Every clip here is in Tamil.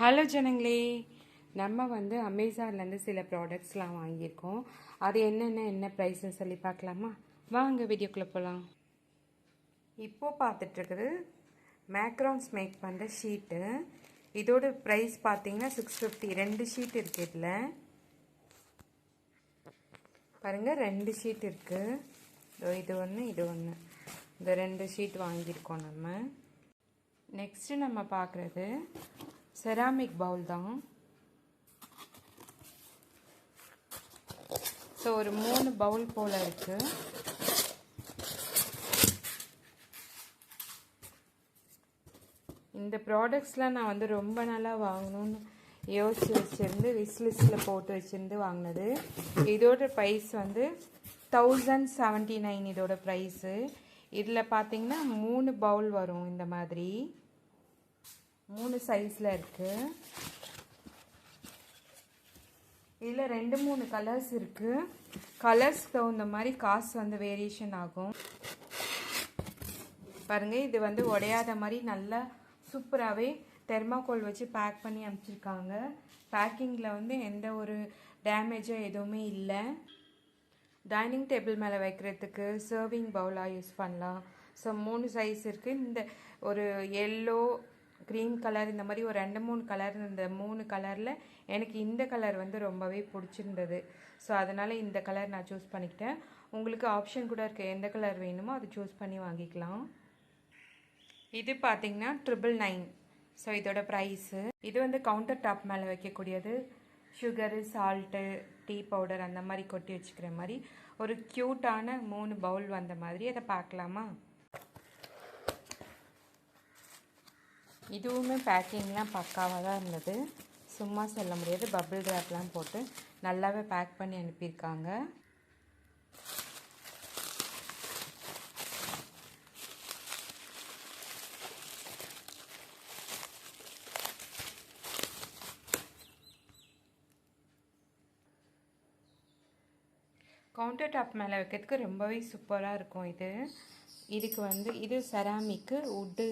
ஹலோ ஜனங்களே. நம்ம வந்து அமேசான்லேருந்து சில ப்ராடக்ட்ஸ்லாம் வாங்கியிருக்கோம். அது என்னென்ன என்ன ப்ரைஸ்னு சொல்லி பார்க்கலாமா? வாங்க வீடியோக்குள்ளே போகலாம் இப்போது பார்த்துட்ருக்குது மேக்ரான்ஸ் மேக் பண்ணுற ஷீட்டு இதோட ப்ரைஸ் பார்த்தீங்கன்னா சிக்ஸ் ஃபிஃப்டி ரெண்டு ஷீட் இருக்குது இதில். பாருங்கள் ரெண்டு ஷீட் இருக்குது இது ஒன்று இது ஒன்று இந்த ரெண்டு ஷீட் வாங்கியிருக்கோம் நம்ம. நெக்ஸ்ட்டு நம்ம பார்க்குறது செராமிக் பவுல் தான். ஸோ ஒரு மூணு பவுல் போல் இருக்குது இந்த ப்ராடக்ட்ஸ்லாம் நான் வந்து ரொம்ப நாளாக வாங்கணும்னு யோசிச்சு வச்சுருந்து விஸ் லிஸ்ட்டில் போட்டு வச்சுருந்து வாங்கினது. இதோட ப்ரைஸ் வந்து தௌசண்ட் செவன்ட்டி நைன் இதோட ப்ரைஸு இதில் பார்த்தீங்கன்னா மூணு பவுல் வரும் இந்த மாதிரி. மூணு சைஸில் இருக்குது இதில் ரெண்டு மூணு கலர்ஸ் இருக்குது கலர்ஸ் தகுந்த மாதிரி காசு வந்து வேரியேஷன் ஆகும். பாருங்கள் இது வந்து உடையாத மாதிரி நல்லா சூப்பராகவே தெர்மாக்கோல் வச்சு பேக் பண்ணி அனுப்பிச்சிருக்காங்க. பேக்கிங்கில் வந்து எந்த ஒரு டேமேஜோ எதுவுமே இல்லை. டைனிங் டேபிள் மேலே வைக்கிறதுக்கு சர்விங் பவுலாக யூஸ் பண்ணலாம். ஸோ மூணு சைஸ் இருக்குது இந்த ஒரு எல்லோ க்ரீன் கலர் இந்த மாதிரி ஒரு ரெண்டு மூணு கலர் இந்த மூணு கலரில் எனக்கு இந்த கலர் வந்து ரொம்பவே பிடிச்சிருந்தது. ஸோ அதனால் இந்த கலர் நான் சூஸ் பண்ணிக்கிட்டேன். உங்களுக்கு ஆப்ஷன் கூட இருக்குது எந்த கலர் வேணுமோ அது சூஸ் பண்ணி வாங்கிக்கலாம். இது பார்த்தீங்கன்னா ட்ரிபிள் நைன் ஸோ இதோட ப்ரைஸு இது வந்து கவுண்டர் டாப் மேலே வைக்கக்கூடியது. சுகரு சால்ட்டு டீ பவுடர் அந்த மாதிரி கொட்டி வச்சுக்கிற மாதிரி. ஒரு க்யூட்டான மூணு பவுல் வந்த மாதிரி. அதை பார்க்கலாமா? இதுவுமே பேக்கிங்லாம் பக்காவாக தான் இருந்தது. சும்மா சொல்ல முடியாது. பபிள் கிராப்லாம் போட்டு நல்லாவே பேக் பண்ணி அனுப்பியிருக்காங்க. கவுண்டர் டாப் மேலே வைக்கிறதுக்கு ரொம்பவே சூப்பராக இருக்கும் இது. இதுக்கு வந்து இது செராமிக்கு உட்டு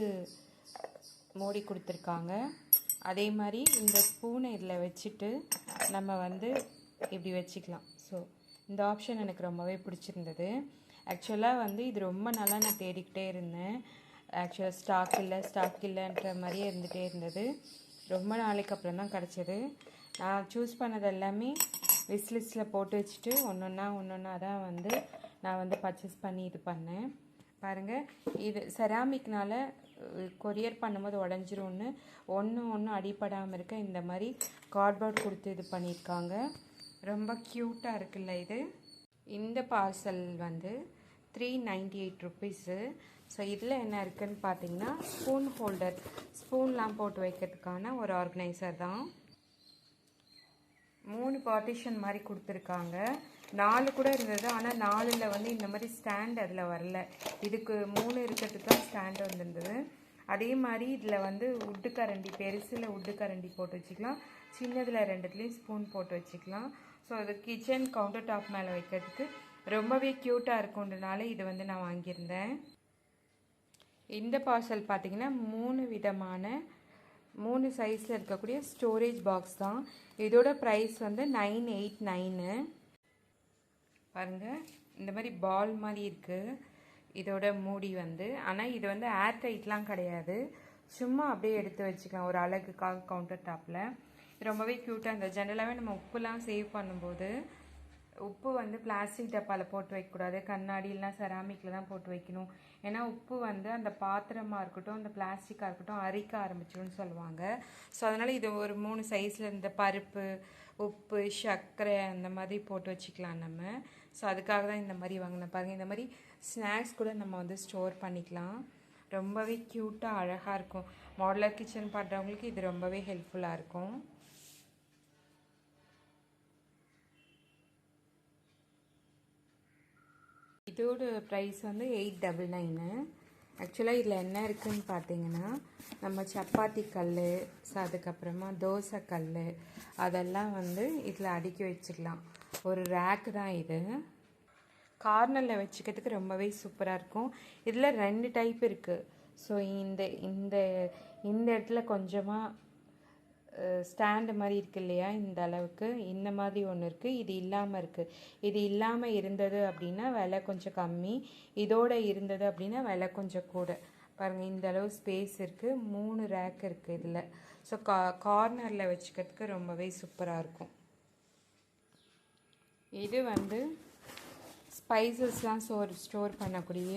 மூடி கொடுத்துருக்காங்க. அதே மாதிரி இந்த ஸ்பூனை இதில் வச்சுட்டு நம்ம வந்து இப்படி வச்சுக்கலாம். ஸோ இந்த ஆப்ஷன் எனக்கு ரொம்பவே பிடிச்சிருந்தது. ஆக்சுவலாக வந்து இது ரொம்ப நல்லா நான் தேடிக்கிட்டே இருந்தேன். ஆக்சுவலாக ஸ்டாக் இல்லை ஸ்டாக் இல்லைன்ற மாதிரியே இருந்துகிட்டே இருந்தது. ரொம்ப நாளைக்கு அப்புறம் தான் கிடச்சிது. நான் சூஸ் பண்ணது எல்லாமே விஸ்லிஸ்டில் போட்டு வச்சுட்டு ஒன்று ஒன்றா ஒன்று ஒன்றா தான் வந்து நான் வந்து பர்ச்சேஸ் பண்ணி இது பண்ணேன். பாருங்கள் இது செராமிக்னால கொரியர் பண்ணும்போது உடஞ்சிரும்னு. ஒன்று ஒன்று அடிப்படாமல் இருக்க இந்த மாதிரி கார்ட்போர்ட் கொடுத்து இது பண்ணியிருக்காங்க. ரொம்ப க்யூட்டாக இருக்குல்ல இது. இந்த பார்சல் வந்து three ninety eight rupees so இதில் என்ன இருக்குதுன்னு பார்த்தீங்கன்னா ஸ்பூன் ஹோல்டர் ஸ்பூன்லாம் போட்டு வைக்கிறதுக்கான ஒரு ஆர்கனைசர் தான். மூணு பார்ட்டிஷன் மாதிரி கொடுத்துருக்காங்க. நாலு கூட இருந்தது. ஆனால் நாலில் வந்து இந்த மாதிரி ஸ்டாண்ட் அதில் வரல. இதுக்கு மூணு இருக்கிறதுக்கு தான் ஸ்டாண்ட் வந்துருந்தது. அதே மாதிரி இதில் வந்து உட்டு கரண்டி பெருசில் உட்டு கரண்டி போட்டு வச்சுக்கலாம். சின்னதில் ரெண்டுத்துலேயும் ஸ்பூன் போட்டு வச்சுக்கலாம். ஸோ அது கிச்சன் கவுண்டர் டாப் மேலே வைக்கிறதுக்கு ரொம்பவே க்யூட்டாக இருக்குன்றனால இது வந்து நான் வாங்கியிருந்தேன். இந்த பார்சல் பார்த்திங்கன்னா மூணு விதமான மூணு சைஸில் இருக்கக்கூடிய ஸ்டோரேஜ் பாக்ஸ் தான். இதோட ப்ரைஸ் வந்து நைன் எயிட் நைனு பாருங்கள் இந்த மாதிரி பால் மாதிரி இருக்குது இதோட மூடி வந்து. ஆனால் இது வந்து ஏர் டைட்லாம் கிடையாது. சும்மா அப்படியே எடுத்து வச்சுக்கலாம். ஒரு அழகுக்காக கவுண்டர் டாப்பில் ரொம்பவே க்யூட்டாக இருந்தது. ஜென்ரலாகவே நம்ம உப்புலாம் சேவ் பண்ணும்போது உப்பு வந்து பிளாஸ்டிக் டப்பாவில் போட்டு வைக்கக்கூடாது கண்ணாடிலாம் செராமிக்கில் தான் போட்டு வைக்கணும். ஏன்னா உப்பு வந்து அந்த பாத்திரமாக இருக்கட்டும் அந்த பிளாஸ்டிக்காக இருக்கட்டும் அரிக்க ஆரம்பிச்சிடும்னு சொல்லுவாங்க. ஸோ அதனால் இது ஒரு மூணு சைஸில் இந்த பருப்பு உப்பு சர்க்கரை அந்த மாதிரி போட்டு வச்சுக்கலாம் நம்ம. ஸோ அதுக்காக தான் இந்த மாதிரி வாங்கினேன். பாருங்கள் இந்த மாதிரி ஸ்நாக்ஸ் கூட நம்ம வந்து ஸ்டோர் பண்ணிக்கலாம். ரொம்பவே க்யூட்டாக அழகாக இருக்கும். மாடலர் கிச்சன் பண்ணுறவங்களுக்கு இது ரொம்பவே ஹெல்ப்ஃபுல்லாக இருக்கும். இதோட ப்ரைஸ் வந்து எயிட் டபுள் நைனு ஆக்சுவலாக இதில் என்ன இருக்குதுன்னு பார்த்தீங்கன்னா நம்ம சப்பாத்தி கல் ஸோ அதுக்கப்புறமா தோசை கல் அதெல்லாம் வந்து இதில் அடுக்கி வச்சுக்கலாம் ஒரு ரேக் தான் இது. கார்னரில் வச்சுக்கிறதுக்கு ரொம்பவே சூப்பராக இருக்கும். இதில் ரெண்டு டைப் இருக்குது ஸோ இந்த இந்த இந்த இடத்துல கொஞ்சமாக ஸ்டாண்டு மாதிரி இருக்கு இல்லையா? இந்த அளவுக்கு இந்த மாதிரி ஒன்று இருக்குது இது இல்லாமல் இருக்குது இது இல்லாமல் இருந்தது அப்படின்னா விலை கொஞ்சம் கம்மி. இதோடு இருந்தது அப்படின்னா விலை கொஞ்சம் கூட. பாருங்கள் இந்த அளவு ஸ்பேஸ் இருக்குது மூணு ரேக் இருக்குது இதில். ஸோ கா கார்னரில் வச்சுக்கிறதுக்கு ரொம்பவே சூப்பராக இருக்கும். இது வந்து ஸ்பைசஸ்லாம் ஸ்டோர் ஸ்டோர் பண்ணக்கூடிய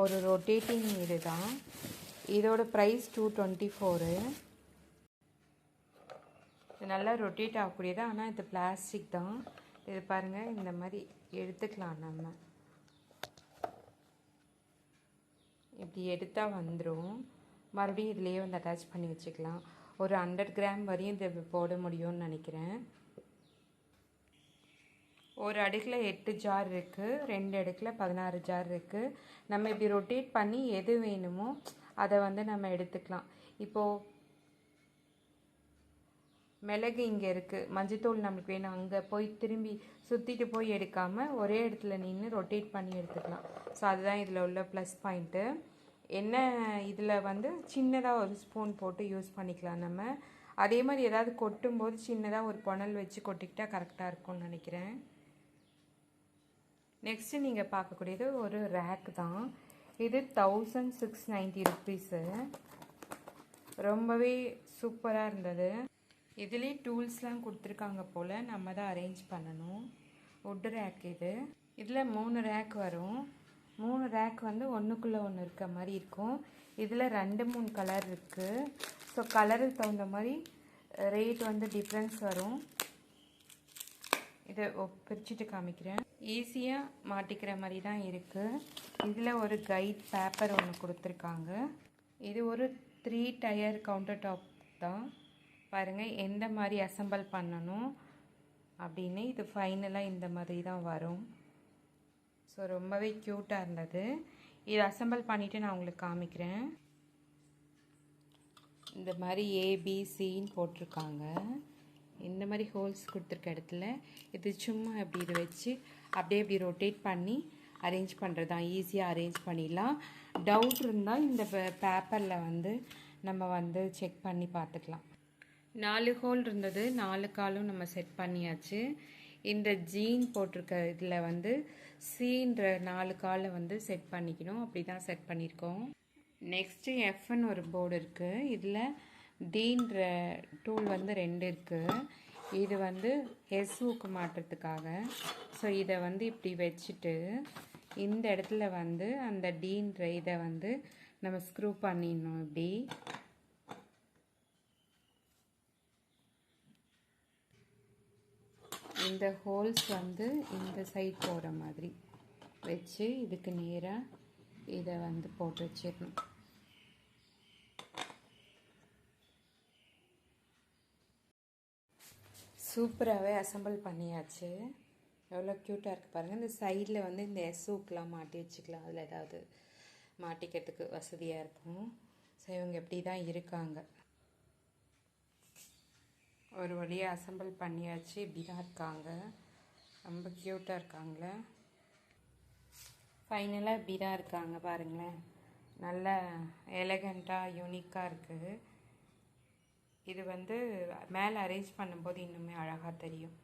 ஒரு ரொட்டேட்டிங் இது தான் இதோட ப்ரைஸ் டூ டுவெண்ட்டி ஃபோரு இது நல்லா ரொட்டேட் ஆகக்கூடியது? ஆனால் இது பிளாஸ்டிக் தான். இது பாருங்கள் இந்த மாதிரி எடுத்துக்கலாம் நம்ம. இப்படி எடுத்தால் வந்துடும் மறுபடியும் இதுலேயே வந்து அட்டாச் பண்ணி வச்சுக்கலாம். ஒரு ஹண்ட்ரட் கிராம் வரையும் இதை போட முடியும்னு நினைக்கிறேன். ஒரு அடுக்கில் எட்டு ஜார் இருக்குது ரெண்டு அடுக்கில் பதினாறு ஜார் இருக்குது நம்ம இப்படி ரொட்டேட் பண்ணி எது வேணுமோ அதை வந்து நம்ம எடுத்துக்கலாம். இப்போது மிளகு இங்கே இருக்குது மஞ்சத்தூள் நம்மளுக்கு வேணும். அங்கே போய் திரும்பி சுற்றிட்டு போய் எடுக்காமல் ஒரே இடத்துல நின்று ரொட்டேட் பண்ணி எடுத்துக்கலாம். ஸோ அதுதான் இதில் உள்ள ப்ளஸ் பாயிண்ட்டு என்ன இதில் வந்து சின்னதாக ஒரு ஸ்பூன் போட்டு யூஸ் பண்ணிக்கலாம் நம்ம. அதே மாதிரி ஏதாவது கொட்டும்போது சின்னதாக ஒரு புனல் வச்சு கொட்டிக்கிட்டால் கரெக்டாக இருக்கும்னு நினைக்கிறேன். நெக்ஸ்ட்டு நீங்கள் பார்க்கக்கூடியது ஒரு ரேக் தான். இது தௌசண்ட் சிக்ஸ் நைன்ட்டி ருப்பீஸு ரொம்பவே சூப்பராக இருந்தது. இதுலேயே டூல்ஸ்லாம் கொடுத்துருக்காங்க போல் நம்ம தான் அரேஞ்ச் பண்ணணும். வுட் ரேக் இது. இதில் மூணு ரேக் வரும். மூணு ரேக் வந்து ஒன்றுக்குள்ளே ஒன்று இருக்க மாதிரி இருக்கும். இதில் ரெண்டு மூணு கலர் இருக்குது ஸோ கலருக்கு தகுந்த மாதிரி ரேட் வந்து டிஃப்ரென்ஸ் வரும். இதை பிரிச்சுட்டு காமிக்கிறேன். ஈஸியாக மாட்டிக்கிற மாதிரி தான் இருக்குது இதில் ஒரு கைட் பேப்பர் ஒன்று கொடுத்துருக்காங்க. இது ஒரு த்ரீ டயர் கவுண்டர் டாப் தான். பாருங்கள் எந்த மாதிரி அசம்பிள் பண்ணணும் அப்படின்னு இது ஃபைனலாக இந்த மாதிரி தான் வரும். ஸோ ரொம்பவே க்யூட்டாக இருந்தது. இது அசம்பிள் பண்ணிவிட்டு நான் உங்களுக்கு காமிக்கிறேன். இந்த மாதிரி ஏபிசின்னு போட்டிருக்காங்க. இந்த மாதிரி ஹோல்ஸ் கொடுத்துருக்க இடத்துல இது சும்மா அப்படி இதை வச்சு அப்படியே இப்படி ரொட்டேட் பண்ணி அரேஞ்ச் பண்ணுறது தான் ஈஸியாக அரேஞ்ச் பண்ணிடலாம். டவுட் இருந்தால் இந்த பேப்பரில் வந்து நம்ம வந்து செக் பண்ணி பார்த்துக்கலாம். நாலு ஹோல் இருந்தது. நாலு காலும் நம்ம செட் பண்ணியாச்சு. இந்த ஜீன் போட்டிருக்க இதில் வந்து சீன்ற நாலு காலை வந்து செட் பண்ணிக்கணும். அப்படி தான் செட் பண்ணியிருக்கோம் நெக்ஸ்ட்டு எஃப்னு ஒரு போர்டு இருக்குது இதில் டீன்ற டூல் வந்து ரெண்டு இருக்குது இது வந்து ஹெஸ்வுக்கு மாட்டுறதுக்காக ஸோ இதை வந்து இப்படி வச்சுட்டு இந்த இடத்துல வந்து அந்த டீன்ற இதை வந்து நம்ம ஸ்க்ரூ பண்ணிடணும் இப்படி. இந்த ஹோல்ஸ் வந்து இந்த சைட் போகிற மாதிரி வச்சு இதுக்கு நேராக இதை வந்து போட்டு வச்சிடணும். சூப்பராகவே அசம்பிள் பண்ணியாச்சு. எவ்வளோ க்யூட்டாக இருக்குது பாருங்கள் இந்த சைடில் வந்து இந்த எஸ்ஸூக்கெலாம் மாட்டி வச்சுக்கலாம். அதில் ஏதாவது மாட்டிக்கிறதுக்கு வசதியாக இருக்கும். ஸோ இவங்க எப்படி தான் இருக்காங்க. ஒரு வழியாக அசம்பிள் பண்ணியாச்சு. இப்படி தான் இருக்காங்க. ரொம்ப க்யூட்டாக இருக்காங்களே. ஃபைனலாக இப்படி தான் இருக்காங்க பாருங்களேன். நல்ல எலகண்ட்டாக யூனிக்காக இருக்குது இது வந்து மேலே அரேஞ்ச் பண்ணும்போது இன்னுமே அழகாக தெரியும்.